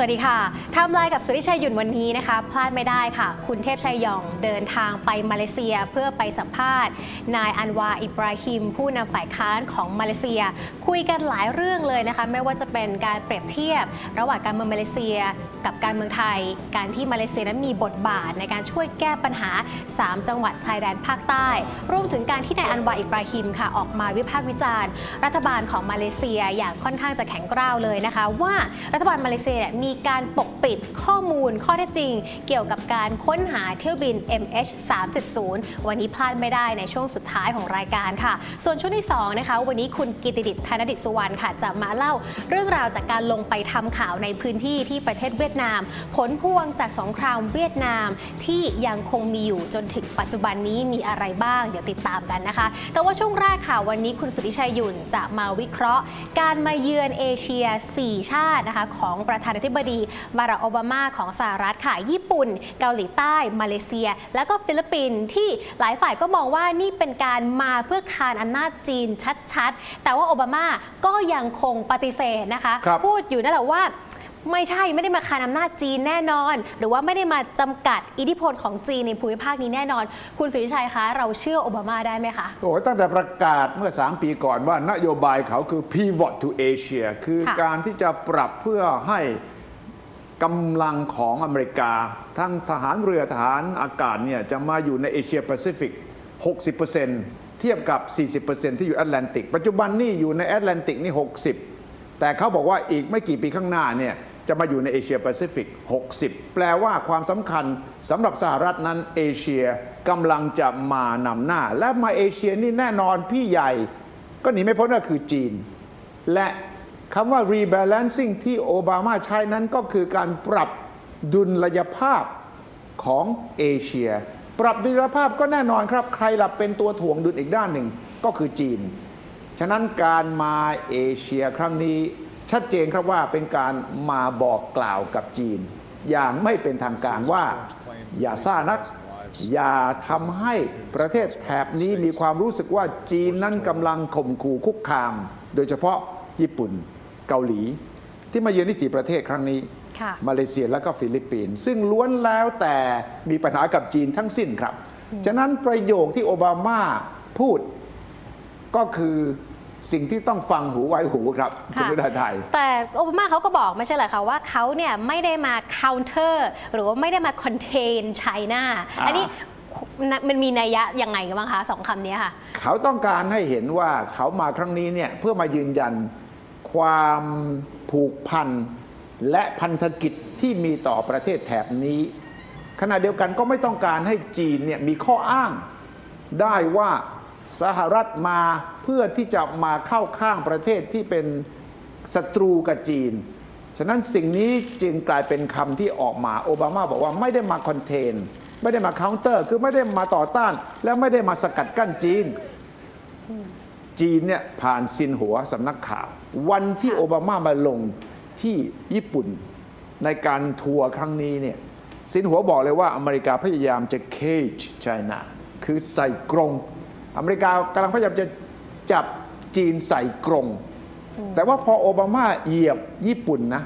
วัสดีค่ะไทำลายกับสุริชัยหยุ่นวันนี้นะคะ พลาดไม่ได้ค่ะ คุณเทพชัยยองเดินทางไปมาเลเซียเพื่อไปสัมภาษณ์ นายอันวาอิบราฮิม ผู้นำฝ่ายค้านของมาเลเซีย คุยกันหลายเรื่องเลยนะคะ ไม่ว่าจะเป็นการเปรียบเทียบ ระหว่างการเมืองมาเลเซีย กับการเมืองไทย การที่มาเลเซียนั้นมีบทบาทในการช่วยแก้ปัญหา 3 จังหวัดชายแดนภาคใต้ รวมถึงการที่นายอันวาอิบราฮิมค่ะออกมาวิพากษ์วิจารณ์ รัฐบาลของมาเลเซียอย่างค่อนข้างจะแข็งกร้าวเลยนะคะ ว่ารัฐบาลมาเลเซียเนี่ยมีการปกปิดข้อมูลข้อเท็จจริง เกี่ยวกับการค้นหาเที่ยวบิน MH 370วันนี้พลาดไม่ได้ในช่วงสุดท้ายของรายการค่ะ ส่วนช่วงที่2นะคะวันนี้คุณกิติดิษฐ์ธนดิษสุวรรณค่ะ จะมาเล่าเรื่องราวจากการลงไปทำข่าวในพื้นที่ที่ประเทศเวียดนาม ผลพวงจากสงครามเวียดนาม ที่ยังคงมีอยู่จนถึงปัจจุบันนี้มีอะไรบ้าง เดี๋ยวติดตามกันนะคะ แต่ว่าช่วงแรกค่ะวันนี้คุณสุริชัยหยุ่นจะมาวิเคราะห์ การมาเยือนเอเชีย 4 ชาตินะคะของประธานาธิบดีบารักโอบามาของสหรัฐค่ะ ญี่ปุ่น เกาหลีใต้ มาเลเซีย แล้วก็ฟิลิปปินส์ที่หลายฝ่ายก็มองว่านี่เป็นการมาเพื่อคานอำนาจจีนชัดๆ แต่ว่าโอบามาก็ยังคงปฏิเสธนะคะครับพูดอยู่นั่นแหละว่าไม่ใช่ไม่ได้มาคานอำนาจจีนแน่นอน หรือว่าไม่ได้มาจำกัดอิทธิพลของจีนในภูมิภาคนี้แน่นอน คุณสุริชัยคะ เราเชื่อโอบามาได้ไหมคะโอ้ยตั้งแต่ประกาศเมื่อ 3 ปีก่อนว่านโยบายเขาคือ pivot to Asia คือค่ะการที่จะปรับเพื่อให้ กำลังของอเมริกา ทั้งทหารเรือทหารอากาศเนี่ยจะมาอยู่ในเอเชียแปซิฟิก 60%เทียบกับ 40%ที่อยู่แอตแลนติก ปัจจุบันนี่อยู่ในแอตแลนติกนี่ 60 แต่เขาบอกว่าอีกไม่กี่ปีข้างหน้าเนี่ยจะมาอยู่ในเอเชียแปซิฟิก 60 แปลว่าความสำคัญสำหรับสหรัฐนั้นเอเชียกำลังจะมานำหน้า และมาเอเชียนี่แน่นอนพี่ใหญ่ ก็หนีไม่พ้นก็คือจีน และ คำว่า rebalancing ที่โอบามาใช้นั้นก็คือการปรับดุลยภาพของเอเชีย ปรับดุลยภาพก็แน่นอนครับ ใครหลับเป็นตัวถ่วงดุลอีกด้านหนึ่งก็คือจีน ฉะนั้นการมาเอเชียครั้งนี้ชัดเจนครับว่าเป็นการมาบอกกล่าวกับจีน อย่างไม่เป็นทางการว่าอย่าซ่านัก อย่าทำให้ประเทศแถบนี้มีความรู้สึกว่าจีนนั้นกำลังข่มขู่คุกคาม โดยเฉพาะญี่ปุ่น เกาหลี ที่มาเยือนที่สี่ประเทศครั้งนี้ค่ะมาเลเซียและก็ฟิลิปปินส์ซึ่งล้วนแล้วแต่มีปัญหากับจีนทั้งสิ้นครับ ฉะนั้นประโยคที่โอบามาพูดก็คือสิ่งที่ต้องฟังหูไว้หูครับคุณค่ะวิทยไทย แต่โอบามาเขาก็บอกไม่ใช่เหรอคะว่าเขาเนี่ยไม่ได้มา counter หรือว่าไม่ได้มา contain China อ่าอันนี้มันมีนัยยะยังไงกันบ้างคะสองคำนี้ค่ะ เขาต้องการให้เห็นว่าเขามาครั้งนี้เนี่ยเพื่อมายืนยัน ความผูกพันและพันธกิจที่มีต่อประเทศแถบนี้ ขณะเดียวกันก็ไม่ต้องการให้จีนเนี่ยมีข้ออ้างได้ว่าสหรัฐมาเพื่อที่จะมาเข้าข้างประเทศที่เป็นศัตรูกับจีน ฉะนั้นสิ่งนี้จึงกลายเป็นคำที่ออกมาโอบามาบอกว่าไม่ได้มาคอนเทนไม่ได้มาเคาน์เตอร์ คือไม่ได้มาต่อต้าน และไม่ได้มาสกัดกั้นจีน จีนเนี่ยผ่านซินหัวสำนักข่าว วันที่โอบามามาลงที่ญี่ปุ่นในการทัวร์ครั้งนี้เนี่ยซินหัวบอกเลยว่าอเมริกาพยายามจะ cage China คือใส่กรง อเมริกากำลังพยายามจะจับจีนใส่กรง แต่ว่าพอโอบามาเหยียบญี่ปุ่นนะ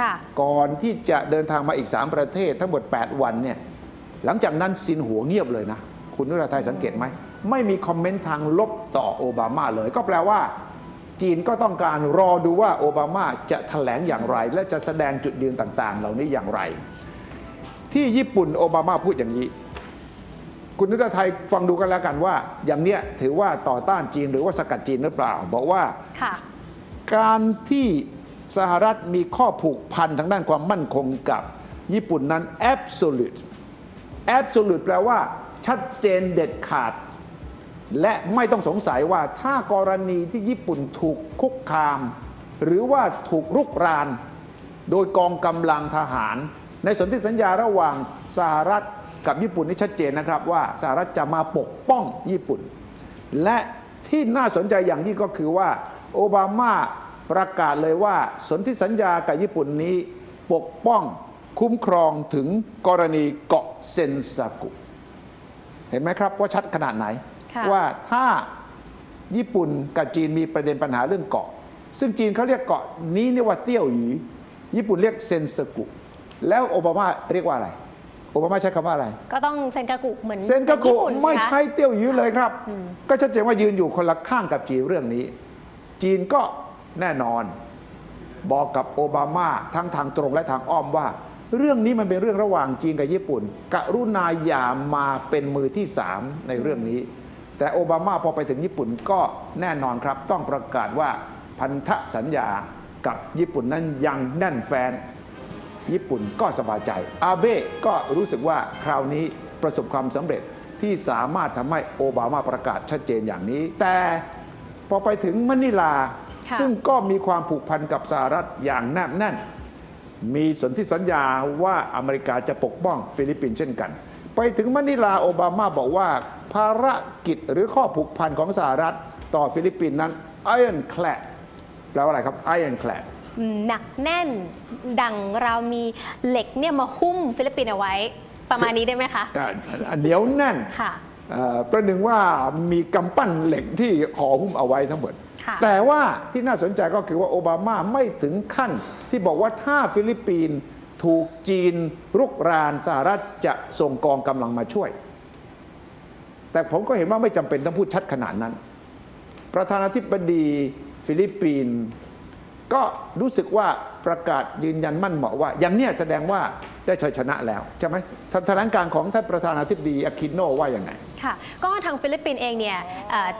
ค่ะก่อนที่จะเดินทางมาอีก 3 ประเทศทั้งหมด 8 วันเนี่ยหลังจากนั้นซินหัวเงียบเลยนะ คุณนุราไทยสังเกตไหม ไม่มีคอมเมนต์ทางลบต่อโอบามาเลย ก็แปลว่า จีนก็ต้องการรอดูว่าโอบามาจะถแถลงอย่างไร และจะแสดงจุดยืนต่างๆ เหล่านี้อย่างไร ที่ญี่ปุ่นโอบามาพูดอย่างนี้ คุณนุราไทยฟังดูกันแล้วกันว่า อย่างเนี้ยถือว่าต่อต้านจีนหรือว่าสกัดจีนหรือเปล่า บอกว่าค่ะการที่สหรัฐมีข้อผูกพันทางด้านความมั่นคงกับญี่ปุ่นนั้น absolute absolute แปลว่าชัดเจนเด็ดขาด และไม่ต้องสงสัยว่าถ้ากรณีที่ญี่ปุ่นถูกคุกคาม หรือว่าถูกรุกราน โดยกองกำลังทหาร ในสนธิสัญญาระหว่างสหรัฐกับญี่ปุ่นนี่ชัดเจนนะครับว่าสหรัฐจะมาปกป้องญี่ปุ่น และที่น่าสนใจอย่างยิ่งก็คือว่าโอบามาประกาศเลยว่าสนธิสัญญากับญี่ปุ่นนี้ปกป้องคุ้มครองถึงกรณีเกาะเซนซากุ เห็นไหมครับว่าชัดขนาดไหน ค่ะว่าถ้าญี่ปุ่นกับจีนมีประเด็นปัญหาเรื่องเกาะ ซึ่งจีนเขาเรียกเกาะนี้เนี่ยว่าเตี้ยวหยีญี่ปุ่นเรียกเซนสกุ แล้วโอบามาเรียกว่าอะไร โอบามาใช้คำว่าอะไร ก็ต้องเซนกากุเหมือนเซนกากุญี่ปุ่นไม่สิคะใช่เตี้ยวยื้อเลยครับ ก็ชัดเจนว่ายืนอยู่คนละข้างกับจีนเรื่องนี้ จีนก็แน่นอนบอกกับโอบามาทั้งทางตรงและทางอ้อมว่า เรื่องนี้มันเป็นเรื่องระหว่างจีนกับญี่ปุ่น กรุณาอย่ามาเป็นมือที่สามในเรื่องนี้ แต่โอบามาพอไปถึงญี่ปุ่นก็แน่นอนครับ ต้องประกาศว่าพันธสัญญากับญี่ปุ่นนั้นยังแน่นแฟน ญี่ปุ่นก็สบายใจ อาเบะก็รู้สึกว่าคราวนี้ประสบความสำเร็จที่สามารถทำให้โอบามาประกาศชัดเจนอย่างนี้ แต่พอไปถึงมะนิลาค่ะซึ่งก็มีความผูกพันกับสหรัฐอย่างแนบแน่น มีสนธิสัญญาว่าอเมริกาจะปกป้องฟิลิปปินส์เช่นกัน ไปถึงมะนิลาโอบามาบอกว่า ภารกิจหรือข้อผูกพันของสหรัฐต่อฟิลิปปินส์นั้น iron clad แปลว่าอะไรครับ iron clad อืมหนักแน่นดังเรามีเหล็กเนี่ยมาหุ้มฟิลิปปินส์เอาไว้ ประมาณนี้ได้ไหมคะอ่าเหนียวแน่นค่ะเอ่อประหนึ่งว่ามีกำปั้นเหล็กที่ห่อหุ้มเอาไว้ทั้งหมดค่ะแต่ว่าที่น่าสนใจก็คือว่าโอบามาไม่ถึงขั้นที่บอกว่าถ้าฟิลิปปินส์ ถูกจีนรุกรานสหรัฐจะส่งกองกำลังมาช่วย แต่ผมก็เห็นว่าไม่จำเป็นต้องพูดชัดขนาดนั้น ประธานาธิบดีฟิลิปปินส์ ก็รู้สึกว่าประกาศยืนยันมั่นเหมาะว่า อย่างเนี้ยแสดงว่าได้ชัยชนะแล้วใช่ไหมท่านแถลงการของท่านประธานาธิบดีอาคิโนว่าอย่างไงค่ะก็ทางฟิลิปปินส์เองเนี่ย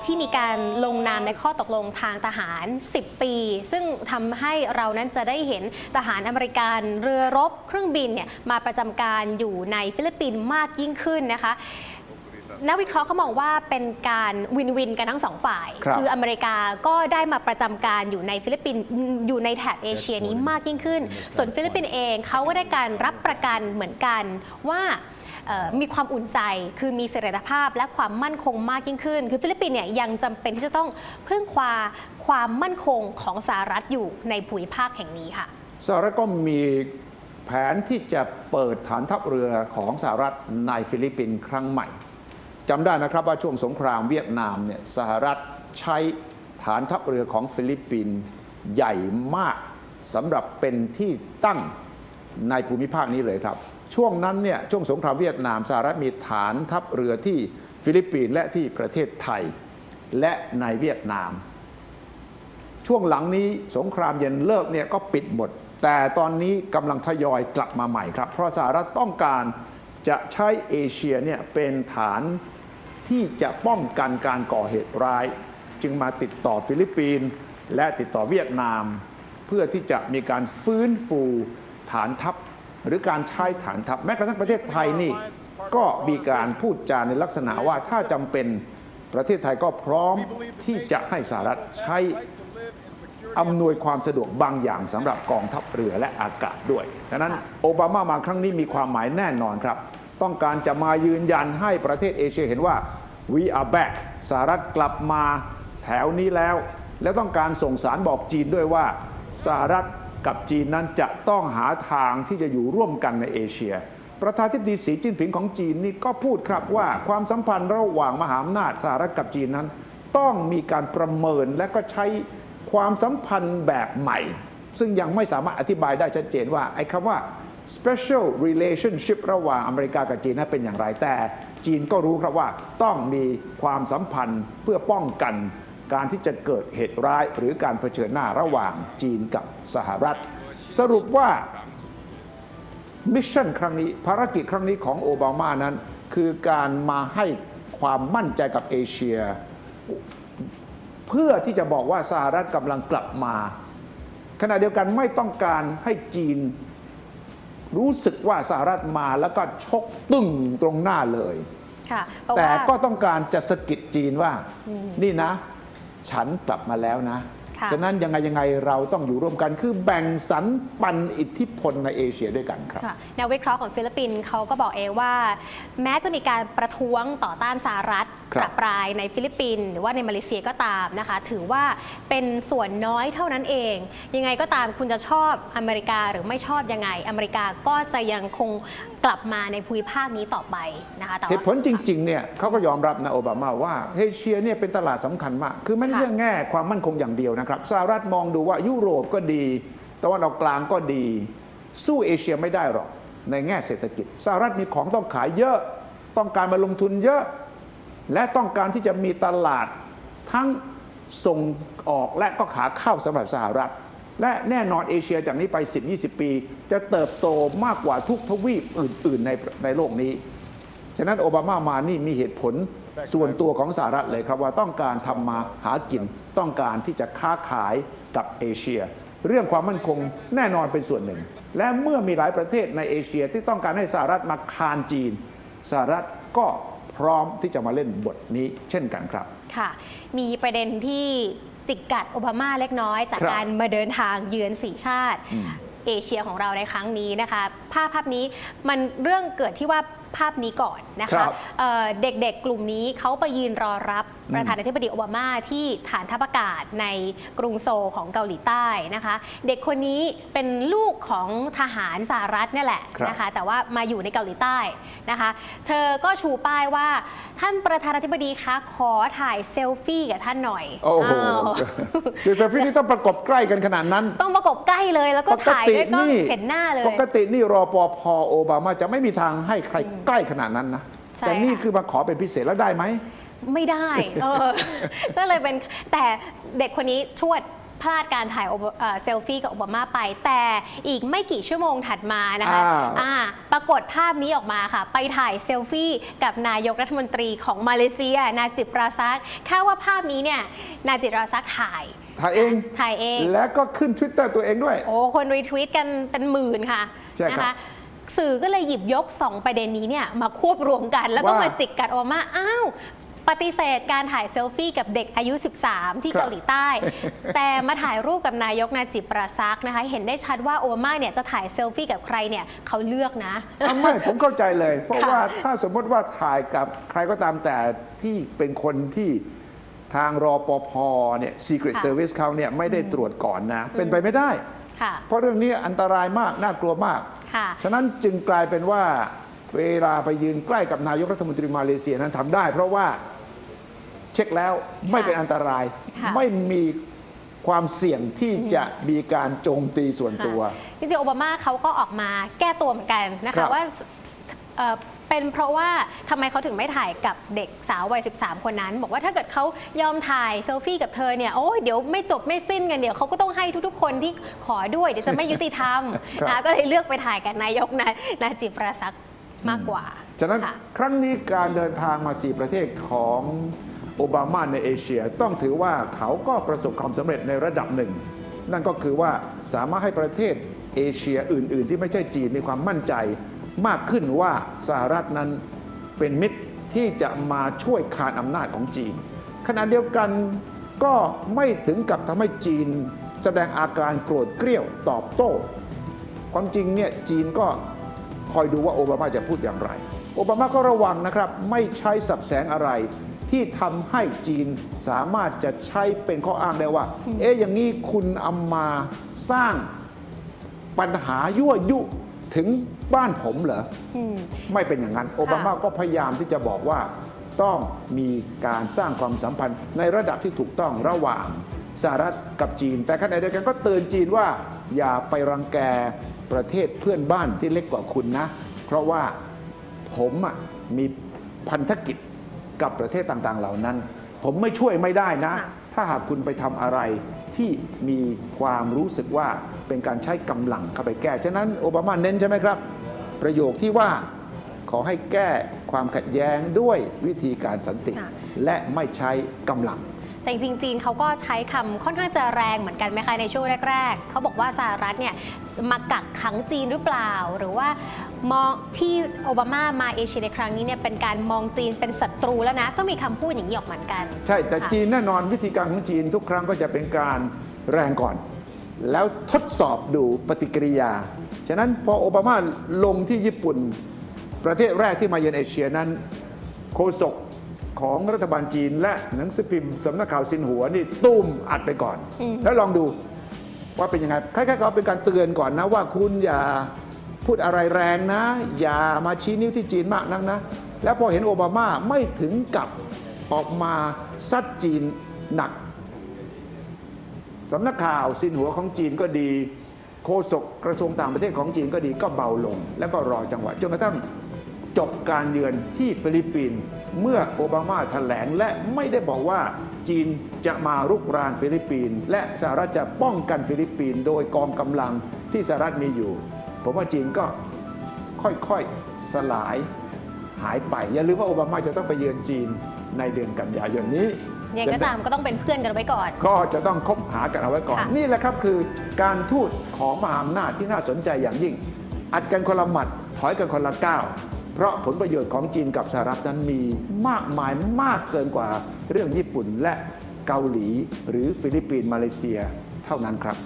ที่มีการลงนามในข้อตกลงทางทหาร 10 ปี ซึ่งทำให้เรานั้นจะได้เห็นทหารอเมริกันเรือรบเครื่องบินเนี่ยมาประจำการอยู่ในฟิลิปปินส์มากยิ่งขึ้นนะคะ นักวิเคราะห์เขามองว่าเป็นการวินวินกันทั้งสองฝ่ายครับออเมริกาก็ได้มาประจำการอยู่ในฟิลิปปินส์อยู่ในแถบเอเชียนี้มากยิ่งขึ้น ส่วนฟิลิปปินส์เองเขาก็ได้การรับประกันเหมือนกันว่าเอ่อมีความอุ่นใจ คือมีเสถียรภาพและความมั่นคงมากยิ่งขึ้น คือฟิลิปปินส์เนี่ยยังจำเป็นที่จะต้องพึ่งพาความมั่นคงของสหรัฐอยู่ในภูมิภาคแห่งนี้ค่ะ สหรัฐก็มีแผนที่จะเปิดฐานทัพเรือของสหรัฐในฟิลิปปินส์ครั้งใหม่ จำได้นะครับว่าช่วงสงครามเวียดนามเนี่ยสหรัฐใช้ฐานทัพเรือของฟิลิปปินส์ใหญ่มากสำหรับเป็นที่ตั้งในภูมิภาคนี้เลยครับ ช่วงนั้นเนี่ยช่วงสงครามเวียดนามสหรัฐมีฐานทัพเรือที่ฟิลิปปินส์และที่ประเทศไทย และในเวียดนาม ช่วงหลังนี้สงครามเย็นเลิกเนี่ยก็ปิดหมด แต่ตอนนี้กำลังทยอยกลับมาใหม่ครับ เพราะสหรัฐต้องการจะใช้เอเชียเนี่ยเป็นฐาน ที่จะป้องกันการก่อเหตุร้าย จึงมาติดต่อฟิลิปปินส์และติดต่อเวียดนาม เพื่อที่จะมีการฟื้นฟูฐานทัพหรือการใช้ฐานทัพแม้กระทั่งประเทศไทยนี่ก็มีการพูดจาในลักษณะว่าถ้าจำเป็นประเทศไทยก็พร้อมที่จะให้สหรัฐใช้อำนวยความสะดวกบางอย่างสำหรับกองทัพเรือและอากาศด้วยฉะนั้นโอบามามาครั้งนี้มีความหมายแน่นอนครับ ต้องการจะมายืนยันให้ประเทศเอเชียเห็นว่า we are back สหรัฐกลับมาแถวนี้แล้ว และต้องการส่งสารบอกจีนด้วยว่าสหรัฐกับจีนนั้นจะต้องหาทางที่จะอยู่ร่วมกันในเอเชีย ประธานาธิบดีสีจิ้นผิงของจีนนี่ก็พูดครับว่าความสัมพันธ์ระหว่างมหาอำนาจสหรัฐกับจีนนั้น ต้องมีการประเมินและก็ใช้ความสัมพันธ์แบบใหม่ ซึ่งยังไม่สามารถอธิบายได้ชัดเจนว่าไอ้คำว่า special relationship ระหว่างอเมริกากับจีนนั้นเป็นอย่างไรแต่ จีนก็รู้ครับว่าต้องมีความสัมพันธ์เพื่อป้องกันการที่จะเกิดเหตุร้ายหรือการเผชิญหน้าระหว่างจีนกับสหรัฐ สรุปว่ามิชชั่นครั้งนี้ภารกิจครั้งนี้ของโอบามานั้น คือการมาให้ความมั่นใจกับเอเชีย เพื่อที่จะบอกว่าสหรัฐกำลังกลับมา ขณะเดียวกันไม่ต้องการให้จีน รู้สึกว่าสหรัฐมาแล้วก็ชกตึ้งตรงหน้าเลยค่ะเพราะแต่ว่าก็ต้องการจะสะกิดจีนว่า นี่นะ ฉันกลับมาแล้วนะค่ะ ฉะนั้นยังไงยังไงเราต้องอยู่ร่วมกัน คือแบ่งสรรปันอิทธิพลในเอเชียด้วยกันครับค่ะแนววิเคราะห์ของฟิลิปปินส์เขาก็บอกเองว่า แม้จะมีการประท้วงต่อต้านสหรัฐครับประปรายในฟิลิปปินส์หรือว่าในมาเลเซียก็ตามนะคะ ถือว่าเป็นส่วนน้อยเท่านั้นเอง ยังไงก็ตามคุณจะชอบอเมริกาหรือไม่ชอบยังไง อเมริกาก็จะยังคง กลับมาในภูมิภาคนี้ต่อไปนะคะแต่ว่า เหตุผลจริงๆเนี่ยเขาก็ยอมรับนะโอบามาว่าเอเชียเนี่ยเป็นตลาดสำคัญมาก คือไม่ใช่ค่ะแง่ความมั่นคงอย่างเดียวนะครับสหรัฐมองดูว่ายุโรปก็ดีตะวันออกกลางก็ดี สู้เอเชียไม่ได้หรอกในแง่เศรษฐกิจสหรัฐมีของต้องขายเยอะ ต้องการมาลงทุนเยอะ และต้องการที่จะมีตลาดทั้งส่งออกและก็ขาเข้าสำหรับสหรัฐ และแน่นอนเอเชียจากนี้ไป 10-20 ปี จะเติบโตมากกว่าทุกทวีปอื่น ๆ ในในโลกนี้ ฉะนั้นโอบามามานี่มีเหตุผลส่วนตัวของสหรัฐเลยครับว่าต้องการทำมาหากินต้องการที่จะค้าขายกับเอเชีย เรื่องความมั่นคงแน่นอนเป็นส่วนหนึ่ง และเมื่อมีหลายประเทศในเอเชียที่ต้องการให้สหรัฐมาคานจีนสหรัฐก็พร้อมที่จะมาเล่นบทนี้เช่นกันครับ ค่ะ มีประเด็นที่ จิกกัดโอบามาเล็กน้อย จากครับ การมาเดินทางเยือนสี่ชาติ อืม เอเชียของเราในครั้งนี้นะคะ ภาพภาพนี้มันเรื่องเกิดที่ว่า ภาพนี้ก่อนนะครัคะบเอ่อเด็กๆกลุ่มนี้เขาไปยืนรอรับอืมประธานาธิบดีโอบามาที่ฐานทัพอากาศในกรุงโซลของเกาหลีใต้นะคะ เด็กคนนี้เป็นลูกของทหารสหรัฐเนี่ยแหละครับ นะคะแต่ว่ามาอยู่ในเกาหลีใต้นะคะ เธอก็ชูป้ายว่าท่านประธานาธิบดีคะขอถ่ายเซลฟี่กับท่านหน่อยโอ้โหอ้าว คือเซลฟี่นี่ต้องประกบใกล้กันขนาดนั้นต้องประกบใกล้เลยแล้วก็ถ่ายด้วยกล้องเห็นหน้าเลย ปกตินี่รอปภโอบามาจะไม่มีทางให้ใครใกล้ขนาดนั้นนะใช่แต่นี่ค่ะ คือมาขอเป็นพิเศษแล้วได้ไหม ไม่ได้เออ ก็เลยเป็นแต่เด็กคนนี้ชวดพลาดการถ่ายโอบเอ่อเซลฟี่กับโอบามาไป แต่อีกไม่กี่ชั่วโมงถัดมานะคะอ่าอ่าปรากฏภาพนี้ออกมาค่ะ ไปถ่ายเซลฟี่กับนายกรัฐมนตรีของมาเลเซีย นาจิปราซักคาดว่าภาพนี้เนี่ยนาจิปราซักถ่ายถ่ายเอง ถ่ายเอง แล้วก็ขึ้น Twitter ตัวเองด้วย โอ้ คนรีทวีตกันเป็นหมื่นค่ะใช่ครับ นะคะ สื่อก็เลยหยิบยก 2 ประเด็นนี้เนี่ยมาควบรวมกัน แล้วก็ว่ามาจิกกัดโอบามาอ้าวปฏิเสธการถ่ายเซลฟี่กับเด็กอายุ 13 ที่ครับเกาหลีใต้ แต่มาถ่ายรูปกับนายกนาจิปราซักนะคะ เห็นได้ชัดว่าโอบามาเนี่ยจะถ่ายเซลฟี่กับใครเนี่ยเขาเลือกนะอะไม่ผมเข้าใจเลย เพราะค่ะว่าถ้าสมมติว่าถ่ายกับใครก็ตามแต่ที่เป็นคนที่ทางรอปภเนี่ย Secret ค่ะ Service เขาเนี่ยไม่ได้ตรวจก่อนนะ เป็นไปไม่ได้ค่ะเพราะเรื่องนี้อันตรายมากน่ากลัวมาก ค่ะ ฉะนั้นจึงกลายเป็นว่าเวลาไปยืนใกล้กับนายกรัฐมนตรีมาเลเซียนั้นทำได้ เพราะว่าเช็คแล้วไม่เป็นอันตราย ค่ะ ไม่มีความเสี่ยงที่จะมีการโจมตีส่วนตัว ค่ะจริงๆโอบามาเขาก็ออกมาแก้ตัวเหมือนกันนะครัคะบว่าเอ่อ เป็นเพราะว่าทำไมเขาถึงไม่ถ่ายกับเด็กสาววัย 13 คนนั้น บอกว่าถ้าเกิดเขายอมถ่ายเซลฟี่กับเธอเนี่ยโอ้ยเดี๋ยวไม่จบไม่สิ้นกันเดี๋ยวเขาก็ต้องให้ทุกๆ คนที่ขอด้วยเดี๋ยวจะไม่ยุติธรรมครับนะก็เลยเลือกไปถ่ายกับนายกนานาจิปราซักมากกว่า ฉะนั้นค่ะครั้งนี้การเดินทางมา4ประเทศของโอบามาในเอเชีย ต้องถือว่าเขาก็ประสบความสำเร็จในระดับหนึ่ง นั่นก็คือว่าสามารถให้ประเทศเอเชียอื่น ๆ ที่ไม่ใช่จีนมีความมั่นใจ มากขึ้นว่าสหรัฐนั้นเป็นมิตรที่จะมาช่วยคานอำนาจของจีน ขณะเดียวกันก็ไม่ถึงกับทำให้จีนแสดงอาการโกรธเกรี้ยวตอบโต้ ความจริงเนี่ยจีนก็คอยดูว่าโอบามาจะพูดอย่างไร โอบามาก็ระวังนะครับ ไม่ใช้สับแสงอะไร ที่ทำให้จีนสามารถจะใช้เป็นข้ออ้างได้ว่า เอ๊ะอย่างนี้คุณเอามาสร้างปัญหายั่วยุ ถึงบ้านผมเหรออืมไม่เป็นอย่างนั้น โอบามาก็พยายามที่จะบอกว่าต้องมีการสร้างความสัมพันธ์ในระดับที่ถูกต้องระหว่างสหรัฐกับจีน แต่ขณะเดียวกันก็เตือนจีนว่า อย่าไปรังแกประเทศเพื่อนบ้านที่เล็กกว่าคุณนะ เพราะว่าผมอะมีพันธกิจกับประเทศต่างๆ เหล่านั้น ผมไม่ช่วยไม่ได้นะค่ะ ถ้าหากคุณไปทำอะไรที่มีความรู้สึกว่าเป็นการใช้กำลังเข้าไปแก้ ฉะนั้นโอบามาเน้นใช่ไหมครับ ประโยคที่ว่าขอให้แก้ความขัดแย้งด้วยวิธีการสันติค่ะและไม่ใช้กำลังแต่จริงๆจีนเขาก็ใช้คำค่อนข้างจะแรงเหมือนกันไหมคะในช่วงแรก ๆ เขาบอกว่าสหรัฐเนี่ยมากักขังจีนหรือเปล่า หรือว่า มองที่โอบามามาเอเชียในครั้งนี้เนี่ยเป็นการมองจีนเป็นศัตรูแล้วนะ ก็มีคำพูดอย่างนี้ออกเหมือนกัน ใช่แต่ค่ะจีนแน่นอนวิธีการของจีนทุกครั้งก็จะเป็นการแรงก่อน แล้วทดสอบดูปฏิกิริยา ฉะนั้นพอโอบามาลงที่ญี่ปุ่น ประเทศแรกที่มาเยือนเอเชียนั้น โฆษกของรัฐบาลจีน และหนังสือพิมพ์สำนักข่าวซินหัวนี่ตุ้มอัดไปก่อน อืม แล้วลองดูว่าเป็นยังไงคล้ายๆกับเป็นการเตือนก่อนนะว่าคุณอย่า พูดอะไรแรงนะ อย่ามาชี้นิ้วที่จีนมากนักนะ แล้วพอเห็นโอบามาไม่ถึงกับออกมาซัดจีนหนักสำนักข่าวซินหัวของจีนก็ดี โฆษกกระทรวงต่างประเทศของจีนก็ดีก็เบาลง แล้วก็รอจังหวะจนกระทั่งจบการเยือนที่ฟิลิปปินส์เมื่อโอบามาแถลงและไม่ได้บอกว่าจีนจะมารุกรานฟิลิปปินส์และสหรัฐจะป้องกันฟิลิปปินส์โดยกองกำลังที่สหรัฐมีอยู่ ผมว่าจีนก็ค่อยๆสลายหายไป อย่าลืมว่าโอบามาจะต้องไปเยือนจีนในเดือนกันยายนนี้ยังไงก็ตามก็ต้องเป็นเพื่อนกันไว้ก่อน ก็จะต้องคบหากันเอาไว้ก่อนค่ะนี่แหละครับคือการทูตของมหาอำนาจที่น่าสนใจอย่างยิ่ง อัดกันคนละหมัดถอยกันคนละก้าวเพราะผลประโยชน์ของจีนกับสหรัฐนั้นมีมากมายมากเกินกว่าเรื่องญี่ปุ่นและเกาหลี หรือฟิลิปปินส์มาเลเซียเท่านั้นครับ